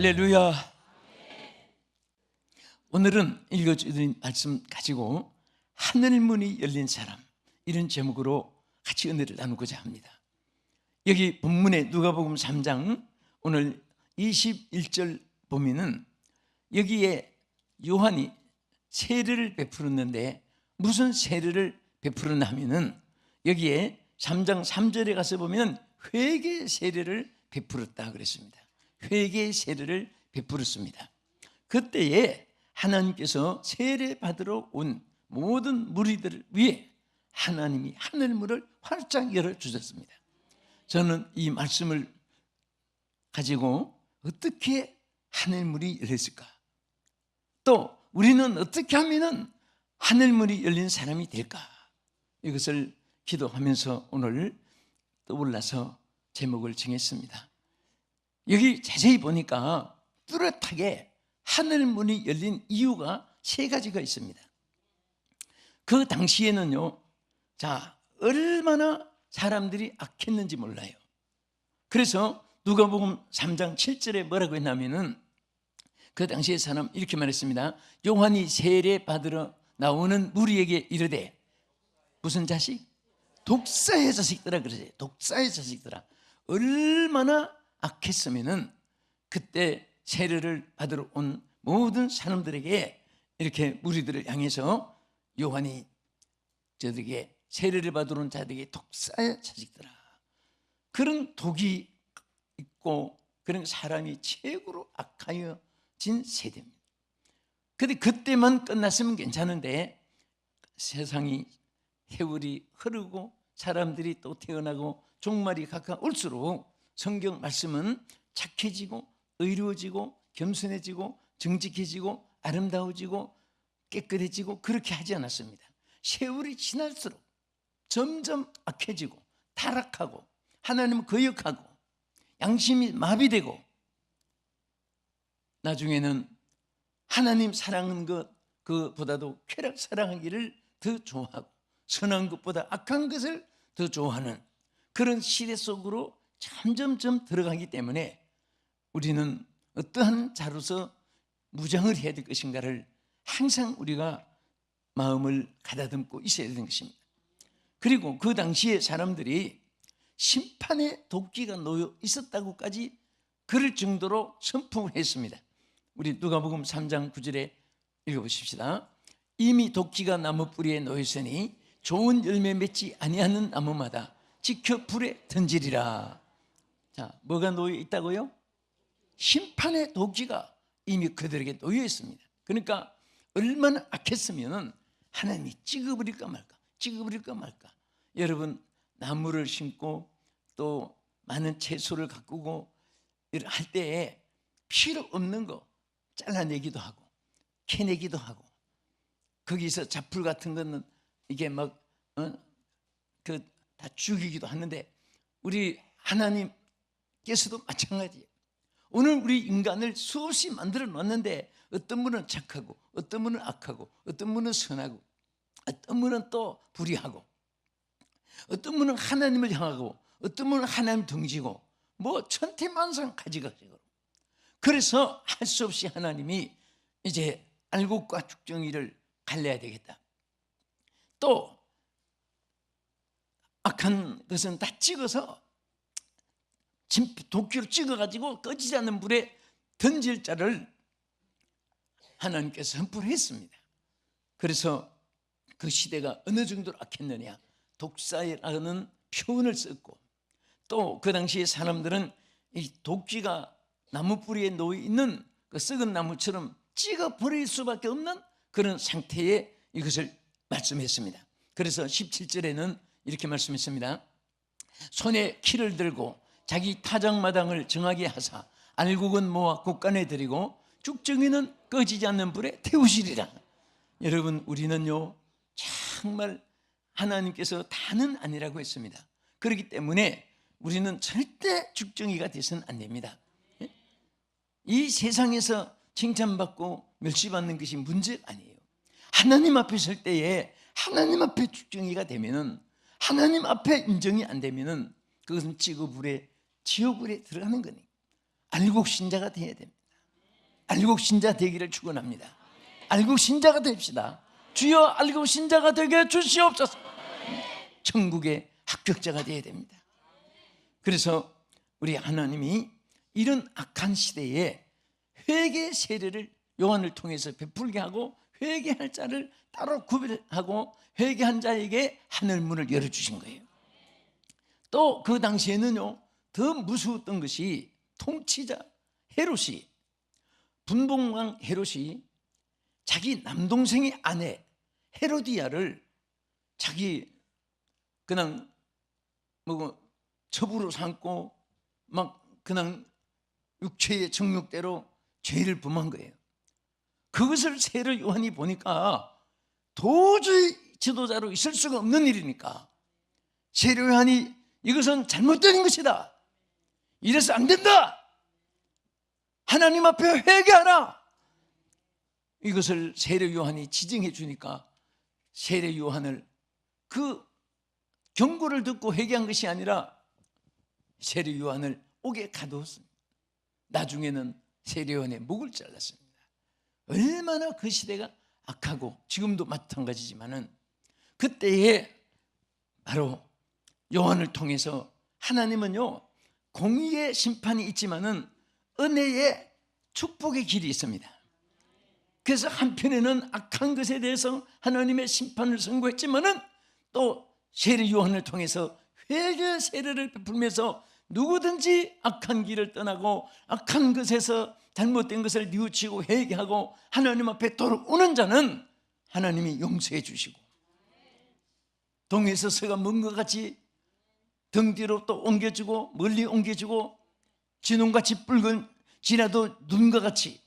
할렐루야. 오늘은 읽어주는 말씀 가지고 하늘문이 열린 사람 이런 제목으로 같이 은혜를 나누고자 합니다. 여기 본문에 누가복음 3장 오늘 21절 보면은 여기에 요한이 세례를 베풀었는데 무슨 세례를 베풀었나 하면은 여기에 3장 3절에 가서 보면 회개 세례를 베풀었다 그랬습니다. 회개 세례를 베풀었습니다. 그때에 하나님께서 세례 받으러 온 모든 무리들을 위해 하나님이 하늘문을 활짝 열어 주셨습니다. 저는 이 말씀을 가지고 어떻게 하늘문이 열렸을까? 또 우리는 어떻게 하면은 하늘문이 열린 사람이 될까? 이것을 기도하면서 오늘 떠올라서 제목을 정했습니다. 여기 자세히 보니까 뚜렷하게 하늘 문이 열린 이유가 세 가지가 있습니다. 그 당시에는요, 자, 얼마나 사람들이 악했는지 몰라요. 그래서 누가복음 3장 7절에 뭐라고 했냐면은 그 당시에 사람 이렇게 말했습니다. 요한이 세례 받으러 나오는 무리에게 이르되 무슨 자식? 독사의 자식들아 그러지. 독사의 자식들아. 얼마나 악했으면은 그때 세례를 받으러 온 모든 사람들에게 이렇게 무리들을 향해서 요한이 저들에게 세례를 받으러 온 자들에게 독사의 자식들아. 그런 독이 있고 그런 사람이 최고로 악하여 진 세대입니다. 근데 그때만 끝났으면 괜찮은데 세상이 세월이 흐르고 사람들이 또 태어나고 종말이 가까울수록 성경 말씀은 착해지고 의로워지고 겸손해지고 정직해지고 아름다워지고 깨끗해지고 그렇게 하지 않았습니다. 세월이 지날수록 점점 악해지고 타락하고 하나님을 거역하고 양심이 마비되고 나중에는 하나님 사랑하는 것 그보다도 쾌락 사랑하기를 더 좋아하고 선한 것보다 악한 것을 더 좋아하는 그런 시대 속으로 점점점 들어가기 때문에 우리는 어떠한 자로서 무장을 해야 될 것인가를 항상 우리가 마음을 가다듬고 있어야 되는 것입니다. 그리고 그 당시에 사람들이 심판의 도끼가 놓여 있었다고까지 그럴 정도로 선풍을 했습니다. 우리 누가복음 3장 9절에 읽어보십시다. 이미 도끼가 나무 뿌리에 놓였으니 좋은 열매 맺지 아니하는 나무마다 지켜 불에 던지리라. 자, 뭐가 놓여 있다고요? 심판의 도끼가 이미 그들에게 놓여 있습니다. 그러니까 얼마나 악했으면 하나님이 찍어버릴까 말까, 찍어버릴까 말까. 여러분 나무를 심고 또 많은 채소를 가꾸고 할 때에 필요 없는 거 잘라내기도 하고 캐내기도 하고 거기서 잡풀 같은 거는 이게 막그다 어? 죽이기도 하는데 우리 하나님 께서도 마찬가지예요. 오늘 우리 인간을 수없이 만들어 놨는데 어떤 분은 착하고 어떤 분은 악하고 어떤 분은 선하고 어떤 분은 또 불의하고 어떤 분은 하나님을 향하고 어떤 분은 하나님 등지고 뭐 천태만상 가지가지고 그래서 할 수 없이 하나님이 이제 알곡과 죽정이를 갈려야 되겠다. 또 악한 것은 다 찍어서 도끼로 찍어가지고 꺼지지 않는 불에 던질 자를 하나님께서 선포했습니다. 그래서 그 시대가 어느 정도로 악했느냐 독사라는 표현을 썼고 또 그 당시에 사람들은 이 도끼가 나무 뿌리에 놓여 있는 그 썩은 나무처럼 찍어 버릴 수밖에 없는 그런 상태에 이것을 말씀했습니다. 그래서 17절에는 이렇게 말씀했습니다. 손에 키를 들고 자기 타작마당을 정하게 하사 알곡은 모아 곡간에 들이고 죽정이는 꺼지지 않는 불에 태우시리라. 여러분 우리는요 정말 하나님께서 다는 아니라고 했습니다. 그렇기 때문에 우리는 절대 죽정이가 되서는 안 됩니다. 예? 이 세상에서 칭찬받고 멸시받는 것이 문제 아니에요. 하나님 앞에 설 때에 하나님 앞에 죽정이가 되면은 하나님 앞에 인정이 안 되면은 그것은 지구불에 지옥불에 들어가는 거니 알곡 신자가 되어야 됩니다. 알고 신자 되기를 축원합니다. 알고 신자가 됩시다. 주여 알고 신자가 되게 주시옵소서. 천국의 합격자가 되어야 됩니다. 그래서 우리 하나님이 이런 악한 시대에 회개 세례를 요한을 통해서 베풀게 하고 회개할 자를 따로 구별하고 회개한 자에게 하늘 문을 열어 주신 거예요. 또 그 당시에는요 더 무서웠던 것이 통치자 헤롯이 분봉왕 헤롯이 자기 남동생의 아내 헤로디아를 자기 그냥 뭐 첩으로 삼고 막 그냥 육체의 정욕대로 죄를 범한 거예요. 그것을 세례 요한이 보니까 도저히 지도자로 있을 수가 없는 일이니까 세례 요한이 이것은 잘못된 것이다. 이래서 안 된다. 하나님 앞에 회개하라. 이것을 세례 요한이 지정해 주니까 세례 요한을 그 경고를 듣고 회개한 것이 아니라 세례 요한을 옥에 가두었습니다. 나중에는 세례 요한의 목을 잘랐습니다. 얼마나 그 시대가 악하고 지금도 마찬가지지만은 그때에 바로 요한을 통해서 하나님은요 공의의 심판이 있지만은 은혜의 축복의 길이 있습니다. 그래서 한편에는 악한 것에 대해서 하나님의 심판을 선고했지만은 또 세례 요한을 통해서 회개 세례를 베풀면서 누구든지 악한 길을 떠나고 악한 것에서 잘못된 것을 뉘우치고 회개하고 하나님 앞에 돌아오는 자는 하나님이 용서해 주시고 동에서 서가 먼 것 같이 등 뒤로 또 옮겨주고 멀리 옮겨주고 진홍같이 붉은 지라도 눈과 같이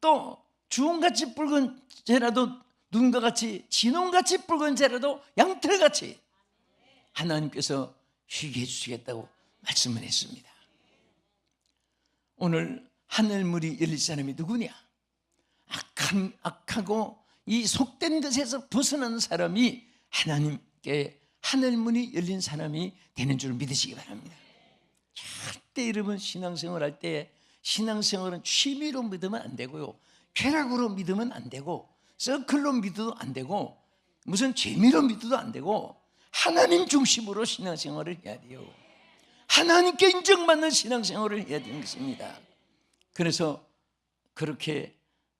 또 주홍같이 붉은 죄라도 눈과 같이 진홍같이 붉은 죄라도 양털같이 하나님께서 쉬게 해주시겠다고 말씀을 했습니다. 오늘 하늘물이 열릴 사람이 누구냐? 악한, 악하고 이 속된 것에서 벗어나는 사람이 하나님께 하늘 문이 열린 사람이 되는 줄 믿으시기 바랍니다. 절대 여러분 신앙생활 할 때 신앙생활은 취미로 믿으면 안 되고요. 쾌락으로 믿으면 안 되고 서클로 믿어도 안 되고 무슨 재미로 믿어도 안 되고 하나님 중심으로 신앙생활을 해야 돼요. 하나님께 인정받는 신앙생활을 해야 되는 것입니다. 그래서 그렇게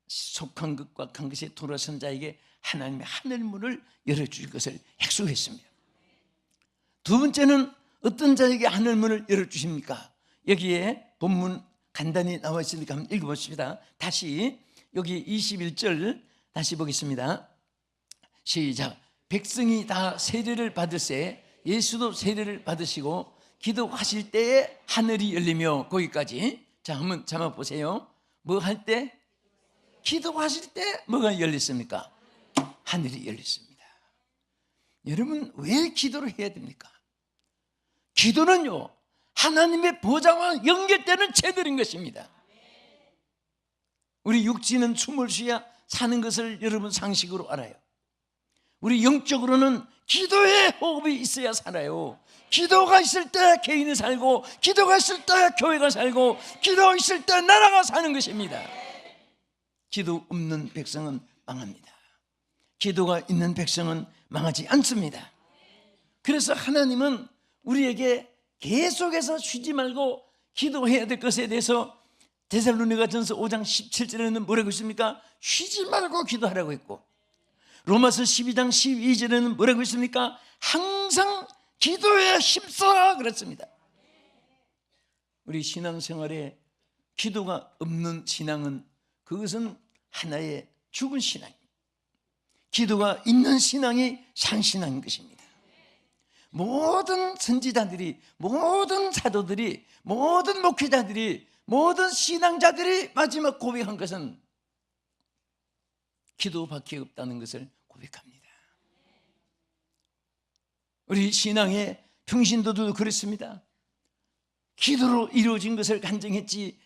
속한 것과 간 것에 돌아선 자에게 하나님의 하늘문을 열어주실 것을 약속했습니다. 두 번째는 어떤 자에게 하늘 문을 열어주십니까? 여기에 본문 간단히 나와 있으니까 한번 읽어보십니다. 다시 여기 21절 다시 보겠습니다. 시작. 백성이 다 세례를 받으세 예수도 세례를 받으시고 기도하실 때에 하늘이 열리며 거기까지 자 한번 잡아 보세요. 뭐 할 때? 기도하실 때 뭐가 열렸습니까? 하늘이 열렸습니다. 여러분 왜 기도를 해야 됩니까? 기도는요 하나님의 보좌와 연결되는 채들인 것입니다. 우리 육지는 춤을 쉬야 사는 것을 여러분 상식으로 알아요. 우리 영적으로는 기도의 호흡이 있어야 살아요. 기도가 있을 때 개인이 살고, 기도가 있을 때 교회가 살고, 기도가 있을 때 나라가 사는 것입니다. 기도 없는 백성은 망합니다. 기도가 있는 백성은 망하지 않습니다. 그래서 하나님은 우리에게 계속해서 쉬지 말고 기도해야 될 것에 대해서 데살로니가 전서 5장 17절에는 뭐라고 있습니까? 쉬지 말고 기도하라고 했고 로마서 12장 12절에는 뭐라고 했습니까? 항상 기도에 힘써 그랬습니다. 우리 신앙생활에 기도가 없는 신앙은 그것은 하나의 죽은 신앙입니다. 기도가 있는 신앙이 산신앙인 것입니다. 모든 선지자들이, 모든 사도들이, 모든 목회자들이, 모든 신앙자들이 마지막 고백한 것은 기도밖에 없다는 것을 고백합니다. 우리 신앙의 평신도도 그렇습니다. 기도로 이루어진 것을 간증했지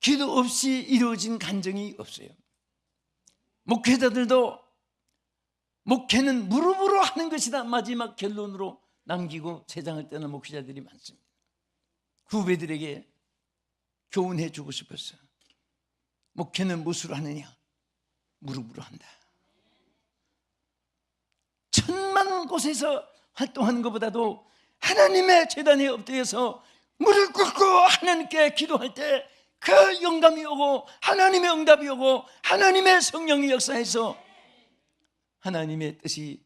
기도 없이 이루어진 간증이 없어요. 목회자들도 목회는 무릎으로 하는 것이다 마지막 결론으로 남기고 세상을 떠난 목회자들이 많습니다. 후배들에게 교훈해 주고 싶었어요. 목회는 무엇으로 하느냐? 무릎으로 한다. 천만 곳에서 활동하는 것보다도 하나님의 재단에 엎드려서 무릎 꿇고 하나님께 기도할 때 그 영감이 오고 하나님의 응답이 오고 하나님의 성령의 역사에서 하나님의 뜻이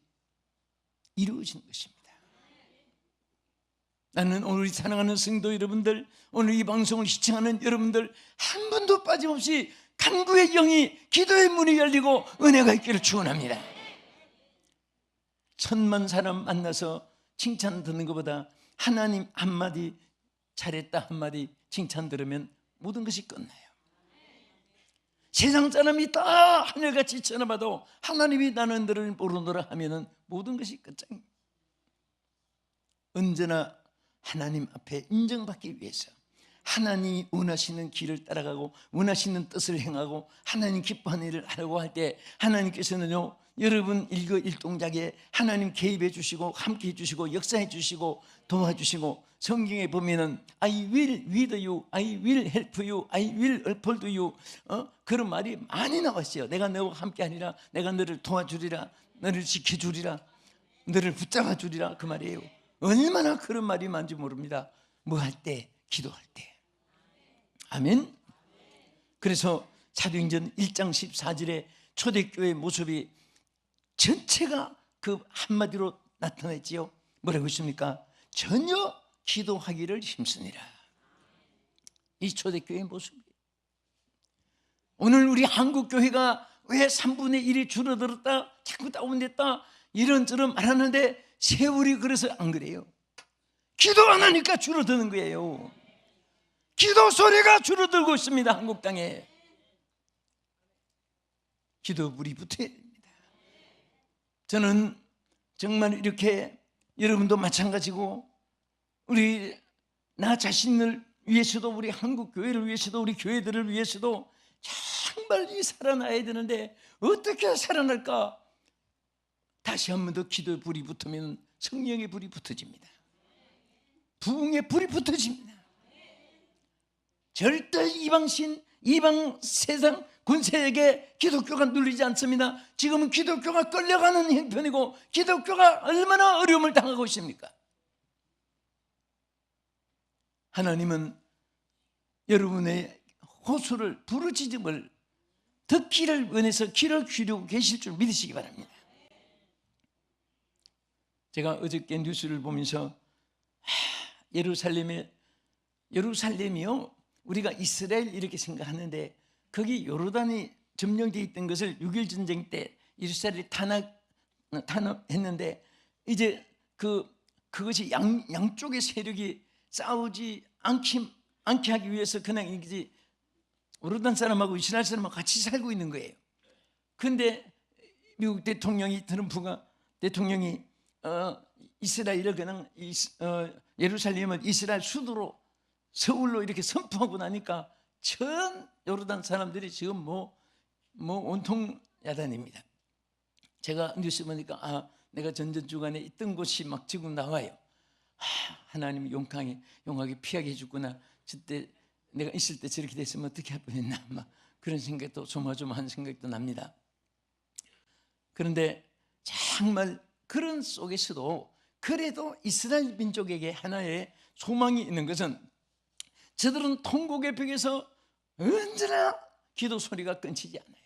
이루어진 것입니다. 나는 오늘 사랑하는 성도 여러분들, 오늘 이 방송을 시청하는 여러분들 한 분도 빠짐없이 간구의 영이 기도의 문이 열리고 은혜가 있기를 축원합니다. 천만 사람 만나서 칭찬 듣는 것보다 하나님 한마디 잘했다 한마디 칭찬 들으면 모든 것이 끝나요. 세상 사람이 다 하늘같이 쳐나봐도 하나님이 나는 너를 모르노라 하면은 모든 것이 끝장입니다. 언제나 하나님 앞에 인정받기 위해서 하나님이 원하시는 길을 따라가고 원하시는 뜻을 행하고 하나님 기뻐하는 일을 하려고 할 때 하나님께서는요 여러분 일거 일동작에 하나님 개입해 주시고 함께 해 주시고 역사해 주시고 도와주시고 성경에 보면은 I will lead you, I will help you, I will uphold you 어? 그런 말이 많이 나왔어요 내가 너와 함께 하리라 내가 너를 도와주리라 너를 지켜주리라 너를 붙잡아 주리라 그 말이에요 얼마나 그런 말이 많은지 모릅니다 뭐 할 때 기도할 때 아멘 그래서 사도행전 1장 14절에 초대교회 모습이 전체가 그 한마디로 나타냈지요. 뭐라고 했습니까? 전혀 기도하기를 힘쓰니라. 이 초대교회의 모습이. 오늘 우리 한국교회가 왜 3분의 1이 줄어들었다, 자꾸 다운됐다, 이런저런 말하는데 세월이 그래서 안 그래요. 기도 안 하니까 줄어드는 거예요. 기도 소리가 줄어들고 있습니다, 한국 땅에. 기도 물이 붙어야 됩니다. 저는 정말 이렇게 여러분도 마찬가지고 우리 나 자신을 위해서도 우리 한국 교회를 위해서도 우리 교회들을 위해서도 정말 이 살아나야 되는데 어떻게 살아날까? 다시 한 번 더 기도의 불이 붙으면 성령의 불이 붙어집니다. 부흥의 불이 붙어집니다. 절대 이방신, 이방 세상 군세에게 기독교가 눌리지 않습니다. 지금은 기독교가 끌려가는 형편이고 기독교가 얼마나 어려움을 당하고 있습니까? 하나님은 여러분의 호소를 부르짖음을 듣기를 원해서 귀를 기울이고 계실 줄 믿으시기 바랍니다. 제가 어저께 뉴스를 보면서 예루살렘에 예루살렘이요 우리가 이스라엘 이렇게 생각하는데 거기 요르단이 점령되어 있던 것을 6.1 전쟁 때 이스라엘이 탄압, 탄압했는데 이제 그, 그것이 양, 양쪽의 세력이 싸우지 않기, 않게 하기 위해서 그냥 이제 요르단 사람하고 이스라엘 사람하고 같이 살고 있는 거예요. 근데 미국 대통령이 트럼프가 대통령이 어, 이스라엘을 그냥 이스, 어, 예루살렘을 이스라엘 수도로 서울로 이렇게 선포하고 나니까 전 요르단 사람들이 지금 뭐, 뭐 온통 야단입니다. 제가 뉴스 보니까 아, 내가 전전 주간에 있던 곳이 막 지금 나와요. 아, 하나님 용강에 용하게 피하게 해주구나. 그때 내가 있을 때 저렇게 됐으면 어떻게 할 뻔했나 막 그런 생각도 조마조마한 생각도 납니다. 그런데 정말 그런 속에서도 그래도 이스라엘 민족에게 하나의 소망이 있는 것은 저들은 통곡의 벽에서 언제나 기도 소리가 끊치지 않아요.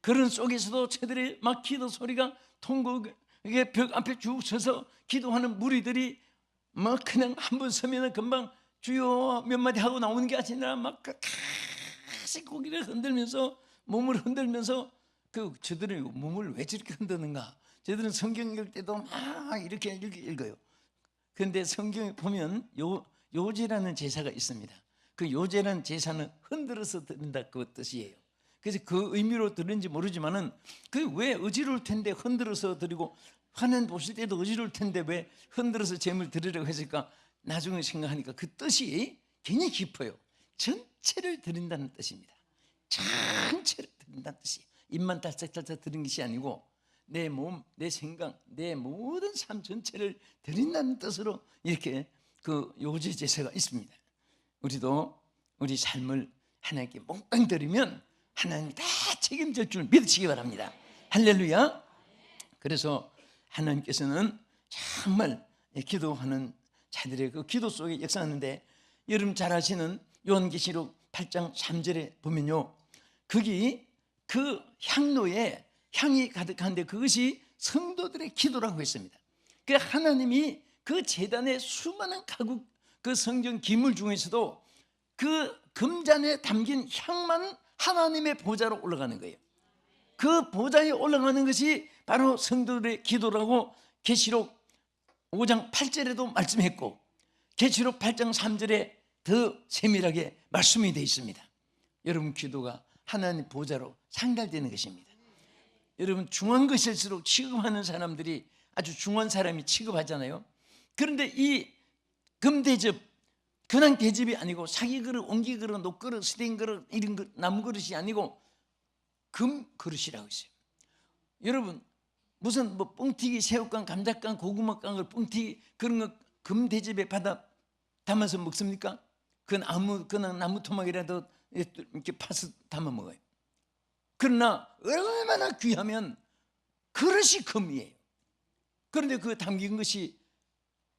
그런 속에서도 저들의 막 기도 소리가 통곡의 벽 앞에 쭉 서서 기도하는 무리들이 막 그냥 한 번 서면은 금방 주여 몇 마디 하고 나오는 게 아니라 막 가시 고기를 흔들면서 몸을 흔들면서 그 저들은 몸을 왜 저렇게 흔드는가? 저들은 성경 읽을 때도 막 이렇게 읽 어요. 그런데 성경에 보면 요 요제라는 제사가 있습니다. 그 요제라는 제사는 흔들어서 드린다 그 뜻이에요. 그래서 그 의미로 들은지 모르지만은 그 왜 어지러울 텐데 흔들어서 드리고 화면 보실 때도 어지러울 텐데 왜 흔들어서 재물 드리려고 했을까? 나중에 생각하니까 그 뜻이 굉장히 깊어요. 전체를 드린다는 뜻입니다. 전체를 드린다는 뜻이 입만 달짝달짝 드린 것이 아니고 내 몸, 내 생각, 내 모든 삶 전체를 드린다는 뜻으로 이렇게 그 요제 제사가 있습니다. 우리도 우리 삶을 하나님께 몽땅 드리면 하나님 다 책임질 줄 믿으시기 바랍니다. 할렐루야. 그래서 하나님께서는 정말 기도하는 자들의 그 기도 속에 역사하는데 여러분 잘 아시는 요한계시록 8장 3절에 보면요. 거기 그 향로에 향이 가득한데 그것이 성도들의 기도라고 했습니다. 그 하나님이 그 재단의 수많은 가국 그 성경 기물 중에서도 그 금잔에 담긴 향만 하나님의 보좌로 올라가는 거예요. 그 보좌에 올라가는 것이 바로 성도들의 기도라고 계시록 5장 8절에도 말씀했고 계시록 8장 3절에 더 세밀하게 말씀이 되어 있습니다. 여러분 기도가 하나님 보좌로 상달되는 것입니다. 여러분 중한 것일수록 취급하는 사람들이 아주 중한 사람이 취급하잖아요. 그런데 이 금대접 그냥 대접이 아니고 사기 그릇, 옹기 그릇, 녹 그릇, 스테인 그릇 이런 그 나무 그릇이 아니고 금 그릇이라고 있어요. 여러분 무슨 뭐 뻥튀기, 새우깡, 감자깡, 고구마깡을 뻥튀기 그런 거 금 대접에 받아 담아서 먹습니까? 그건 아무 그냥 나무 토막이라도 이렇게 파서 담아 먹어요. 그러나 얼마나 귀하면 그릇이 금이에요. 그런데 그 담긴 것이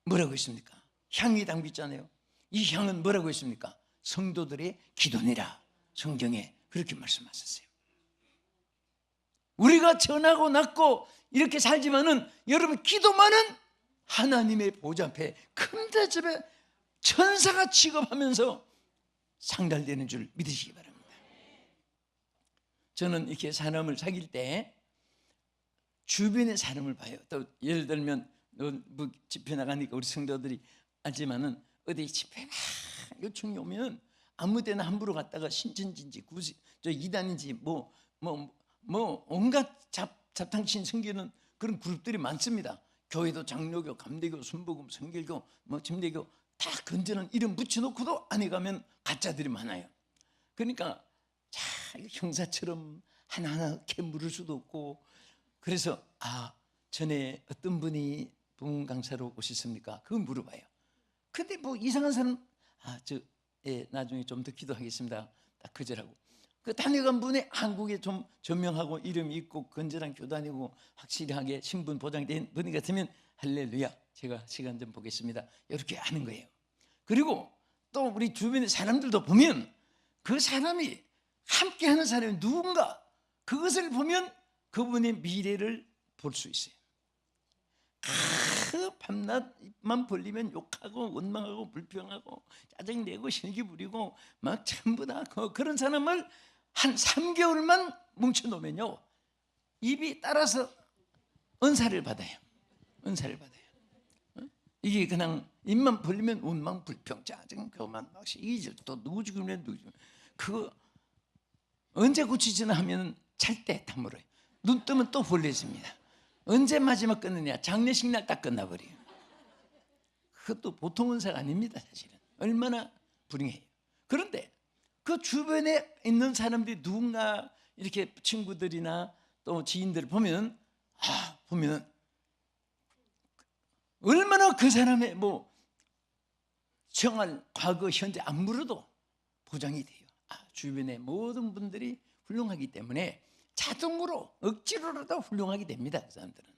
뭐라고 했습니까? 향이 담겼잖아요. 이 향은 뭐라고 했습니까? 성도들의 기도니라. 성경에 그렇게 말씀하셨어요. 우리가 전하고 낳고 이렇게 살지만은 여러분 기도만은 하나님의 보좌 앞에 큰 대접에 천사가 취급하면서 상달되는 줄 믿으시기 바랍니다. 저는 이렇게 사람을 사귈 때 주변의 사람을 봐요. 또 예를 들면 뭐 집회 나가니까 우리 성도들이 알지만은 어디 집회 막 요청이 오면 아무 데나 함부로 갔다가 신천지인지 구시 저 이단인지 뭐 뭐 뭐 온갖 잡 잡탕신 섬기는 그런 그룹들이 많습니다. 교회도 장로교, 감대교, 순복음, 성결교, 뭐 침대교 다 건전한 이름 붙여놓고도 안에 가면 가짜들이 많아요. 그러니까 자 형사처럼 하나하나 이렇게 물을 수도 없고 그래서 아 전에 어떤 분이 분 강사로 오셨습니까? 그거 물어봐요. 근데 뭐 이상한 사람 아저 예, 나중에 좀 더 기도하겠습니다. 딱 그절하고 그 다녀간 분이 한국에 좀 전명하고 이름 있고 건전한 교단이고 확실하게 신분 보장된 분이 같으면 할렐루야 제가 시간 좀 보겠습니다. 이렇게 하는 거예요. 그리고 또 우리 주변의 사람들도 보면 그 사람이 함께 하는 사람이 누군가 그것을 보면 그분의 미래를 볼 수 있어요. 그 밤낮만 벌리면 욕하고 원망하고 불평하고 짜증내고 실기 부리고 막 전부 다 그- 그런 사람을 한 3개월만 뭉쳐놓으면요 입이 따라서 은사를 받아요 은사를 받아요 어? 이게 그냥 입만 벌리면 원망 불평 짜증 교만 막 이 질 또 누구 죽으면 누구 죽으면 그거 언제 고치지나 하면 잘때다 물어요. 눈 뜨면 또 벌려집니다. 언제 마지막 끝느냐? 장례식 날 딱 끝나버려요. 그것도 보통 은사가 아닙니다 사실은. 얼마나 불행해요. 그런데 그 주변에 있는 사람들이 누군가 이렇게 친구들이나 또 지인들을 보면 아 보면 얼마나 그 사람의 뭐 생활 과거 현재 안 물어도 보장이 돼요. 아, 주변의 모든 분들이 훌륭하기 때문에 자동으로 억지로라도 훌륭하게 됩니다 그 사람들은.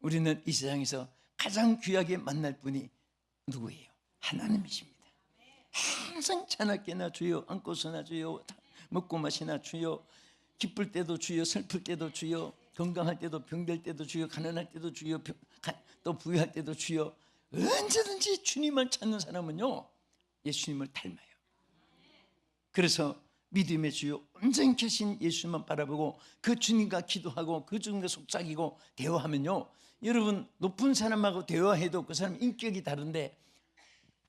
우리는 이 세상에서 가장 귀하게 만날 분이 누구예요? 하나님이십니다. 항상 자나깨나 주여 안고서나 주여 먹고 마시나 주여 기쁠 때도 주여 슬플 때도 주여 건강할 때도 병될 때도 주여 가난할 때도 주여 병- 가- 또 부유할 때도 주여. 언제든지 주님을 찾는 사람은요 예수님을 닮아요 그래서 믿음의 주요 온전히 계신 예수만 바라보고 그 주님과 기도하고 그 주님과 속삭이고 대화하면요 여러분 높은 사람하고 대화해도 그 사람 인격이 다른데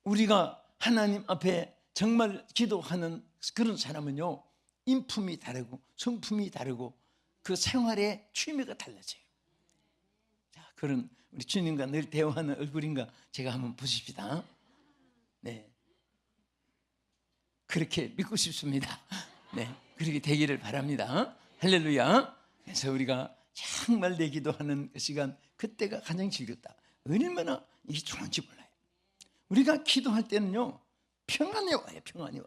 우리가 하나님 앞에 정말 기도하는 그런 사람은요 인품이 다르고 성품이 다르고 그 생활의 취미가 달라져요. 자 그런 우리 주님과 늘 대화하는 얼굴인가 제가 한번 보십시다. 네 그렇게 믿고 싶습니다. 네 그렇게 되기를 바랍니다. 할렐루야. 그래서 우리가 정말 내 기도하는 그 시간 그때가 가장 즐겁다. 얼마나 이게 좋은지 몰라요. 우리가 기도할 때는요 평안이 와요 평안이 와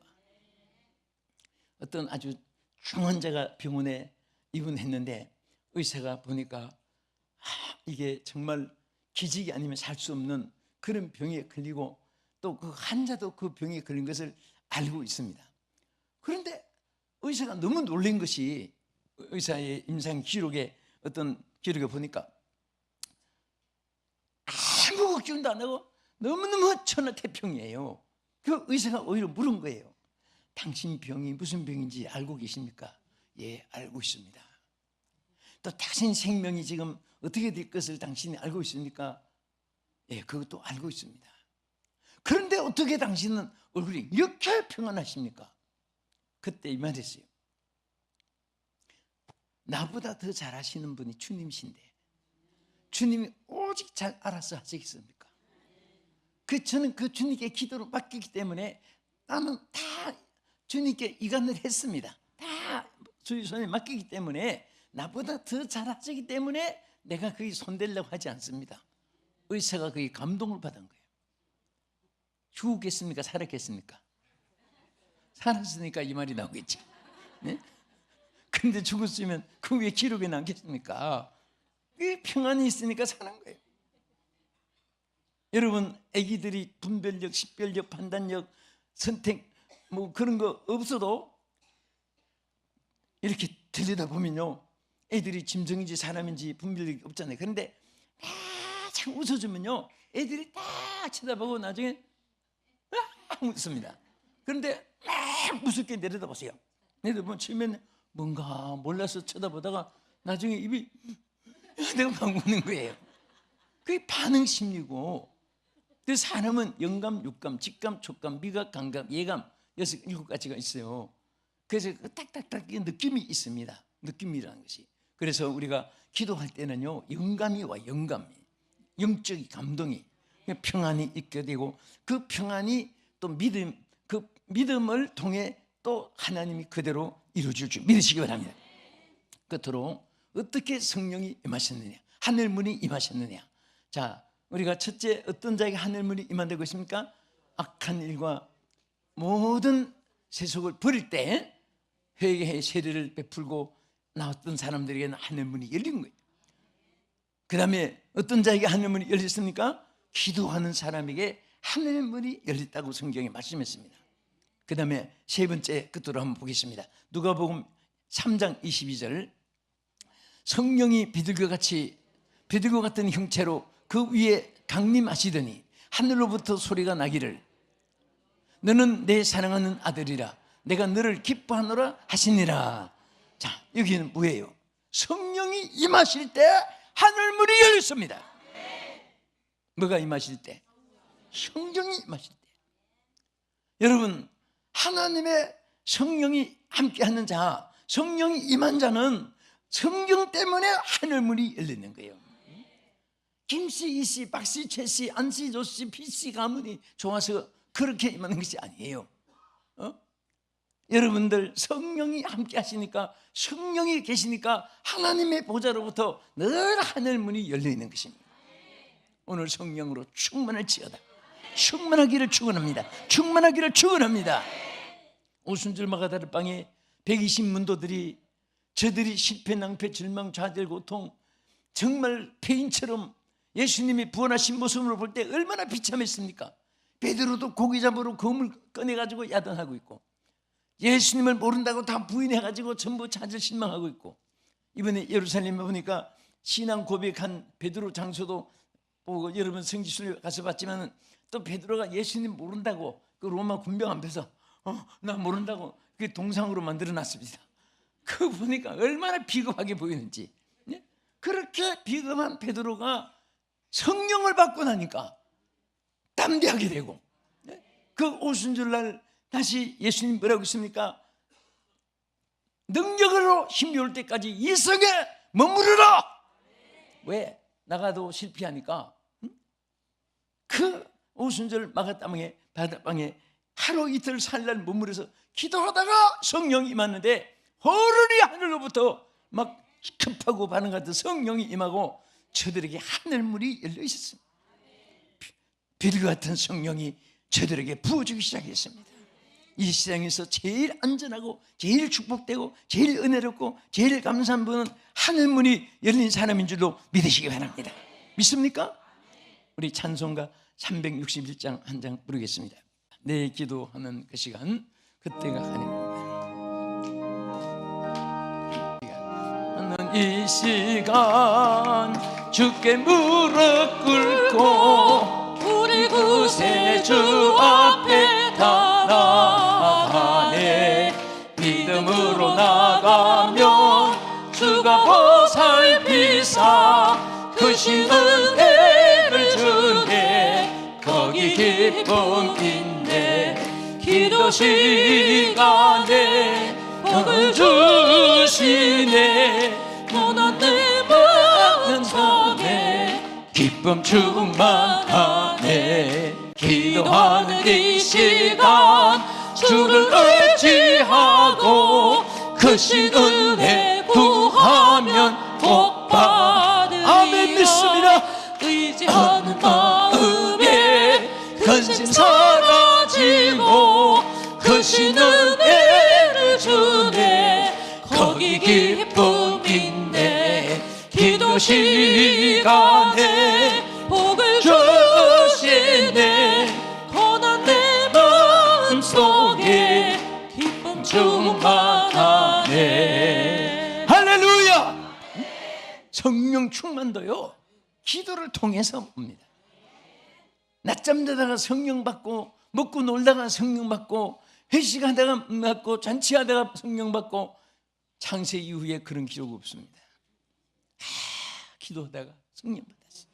어떤 아주 환자가 병원에 입원했는데 의사가 보니까 아, 이게 정말 기직이 아니면 살 수 없는 그런 병에 걸리고 또 그 환자도 그 병에 걸린 것을 알고 있습니다. 그런데 의사가 너무 놀란 것이 의사의 임상 기록에 어떤 기록에 보니까 아무 걱정도 안 하고 너무너무 천하태평이에요. 그 의사가 오히려 물은 거예요. 당신 병이 무슨 병인지 알고 계십니까? 예, 알고 있습니다. 또 당신 생명이 지금 어떻게 될 것을 당신이 알고 있습니까? 예, 그것도 알고 있습니다. 그런데 어떻게 당신은 얼굴이 이렇게 평안하십니까? 그때 이 말했어요. 나보다 더 잘하시는 분이 주님이신데 주님이 오직 잘 알아서 하시겠습니까? 그 저는 그 주님께 기도를 맡기기 때문에 나는 다 주님께 이간을 했습니다. 다 주의 손에 맡기기 때문에 나보다 더 잘하시기 때문에 내가 거기 손대려고 하지 않습니다. 의사가 거기 감동을 받은 거예요. 죽겠습니까? 살았겠습니까? 살았으니까 이 말이 나오겠지. 네? 근데 죽었으면 그 위에 기록이 남겠습니까? 이 평안이 있으니까 사는 거예요. 여러분, 아기들이 분별력, 식별력, 판단력, 선택 뭐 그런 거 없어도 이렇게 들여다 보면요, 애들이 짐승인지 사람인지 분별력이 없잖아요. 그런데 참 웃어주면요, 애들이 딱 쳐다보고 나중에 막 웃습니다. 그런데 막 무섭게 내려다보세요. 내려다보면 처음에는 뭔가 몰라서 쳐다보다가 나중에 입이 내가 막 웃는 거예요. 그게 반응 심리고 그 사람은 영감, 육감, 직감, 촉감, 미각, 감감, 예감 여섯 일곱 가지가 있어요. 그래서 그 딱딱딱 이 느낌이 있습니다. 느낌이라는 것이. 그래서 우리가 기도할 때는요 영감이 와 영감이 영적인 감동이 평안이 있게 되고 그 평안이 또 믿음 그 믿음을 통해 또 하나님이 그대로 이루어질 줄 믿으시기 바랍니다. 끝으로 어떻게 성령이 임하셨느냐 하늘 문이 임하셨느냐 자 우리가 첫째 어떤 자에게 하늘 문이 임한다고 했습니까? 악한 일과 모든 세속을 버릴 때 회개의 세례를 베풀고 나왔던 사람들에게는 하늘 문이 열린 거예요 그 다음에 어떤 자에게 하늘 문이 열렸습니까? 기도하는 사람에게 하늘문이 열렸다고 성경에 말씀했습니다. 그 다음에 세 번째 끝으로 한번 보겠습니다. 누가복음 3장 22절. 성령이 비둘기 같이 비둘기 같은 형체로 그 위에 강림하시더니 하늘로부터 소리가 나기를 너는 내 사랑하는 아들이라 내가 너를 기뻐하노라 하시니라. 자 여기는 뭐예요? 성령이 임하실 때 하늘문이 열렸습니다. 뭐가 임하실 때? 성령이 임하실 때. 여러분 하나님의 성령이 함께하는 자 성령이 임한 자는 성경 때문에 하늘문이 열리는 거예요. 김씨, 이씨, 박씨, 최씨, 안씨, 조씨, 피씨 가문이 좋아서 그렇게 임하는 것이 아니에요. 어? 여러분들 성령이 함께 하시니까 성령이 계시니까 하나님의 보좌로부터 늘 하늘문이 열려 있는 것입니다. 오늘 성령으로 충만할지어다 충만하기를 축원합니다 충만하기를 축원합니다 오순절 마가다를 방에 120문도들이 저들이 실패, 낭패, 절망, 좌절, 고통 정말 폐인처럼 예수님이 부활하신 모습을 볼 때 얼마나 비참했습니까? 베드로도 고기 잡으러 검을 꺼내가지고 야단하고 있고 예수님을 모른다고 다 부인해가지고 전부 찾을 실망하고 있고 이번에 예루살렘에 보니까 신앙 고백한 베드로 장소도 보고 여러분 성지순례 가서 봤지만은 또 베드로가 예수님 모른다고 그 로마 군병 앞에서 어, 나 모른다고 그 동상으로 만들어 놨습니다. 그 보니까 얼마나 비겁하게 보이는지. 예? 그렇게 비겁한 베드로가 성령을 받고 나니까 담대하게 되고 예? 그 오순절날 다시 예수님 뭐라고 했습니까? 능력으로 힘이 올 때까지 이성에 머무르라. 왜? 나가도 실패하니까 응? 그 오순절 마가땅에 바다방에 하루 이틀 살날 머무르서 기도하다가 성령이 임하는데 허르리 하늘로부터 막 급하고 반응 같은 성령이 임하고 저들에게 하늘물이 열려 있었습니다. 빌 같은 성령이 저들에게 부어주기 시작했습니다. 이 세상에서 제일 안전하고 제일 축복되고 제일 은혜롭고 제일 감사한 분은 하늘 문이 열린 사람인 줄로 믿으시기 바랍니다. 믿습니까? 우리 찬송가 361장 한 장 부르겠습니다. 내 기도하는 그 시간 그때가 아닙니다. 나는 이 시간 주께 무릎 꿇고 우리 구세주 앞에 다 나가네 믿음으로 나가면 주가 보살피사 크신 기 기쁨 있네 기도 시간에 복을 주시네. 고난 내 마음 속에 기쁨 충만하네. 기도하는 이 시간 주를 의지하고 크신 은혜 시간에 복을 주시네. 고난 내 마음속에 기쁨 충만하네. 할렐루야. 성령 충만도요. 기도를 통해서 옵니다. 낮잠 자다가 성령 받고 먹고 놀다가 성령 받고 회식하다가 받고 잔치하다가 성령 받고 창세 이후에 그런 기록 없습니다. 아, 기도하다가 성령 받았어요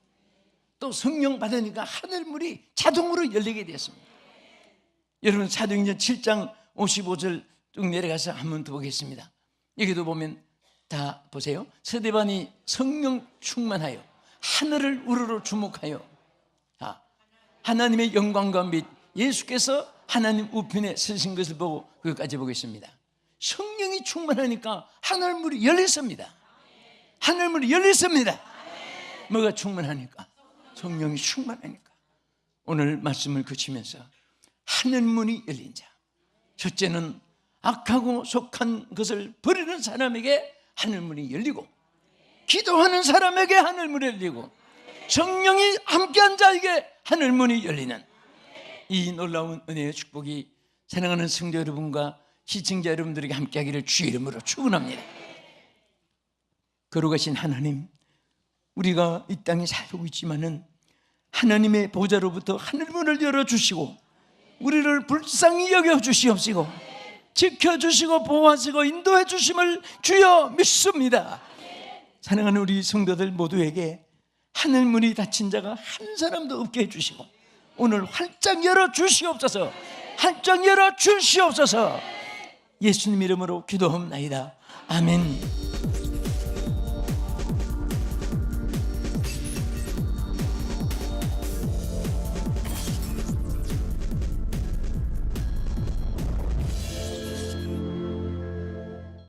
또 성령 받으니까 하늘문이 자동으로 열리게 됐습니다 여러분 사도행전 7장 55절 쭉 내려가서 한 번 더 보겠습니다. 여기도 보면 다 보세요. 세대반이 성령 충만하여 하늘을 우러러 주목하여 아, 하나님의 영광과 및 예수께서 하나님 우편에 서신 것을 보고 그것까지 보겠습니다. 성령이 충만하니까 하늘문이 열렸습니다. 하늘문이 열렸습니다. 뭐가 충만하니까? 성령이 충만하니까. 오늘 말씀을 그치면서 하늘문이 열린 자. 첫째는 악하고 속한 것을 버리는 사람에게 하늘문이 열리고 기도하는 사람에게 하늘문이 열리고 성령이 함께한 자에게 하늘문이 열리는 이 놀라운 은혜의 축복이 사랑하는 성도 여러분과 시청자 여러분들에게 함께하기를 주의 이름으로 축원합니다. 거룩하신 하나님, 우리가 이 땅에 살고 있지만은 하나님의 보좌로부터 하늘문을 열어 주시고 우리를 불쌍히 여겨 주시옵시고 지켜 주시고 보호하시고 인도해 주심을 주여 믿습니다. 사랑하는 우리 성도들 모두에게 하늘 문이 닫힌 자가 한 사람도 없게 해 주시고 오늘 활짝 열어 주시옵소서. 활짝 열어 주시옵소서. 예수님 이름으로 기도합나이다. 아멘.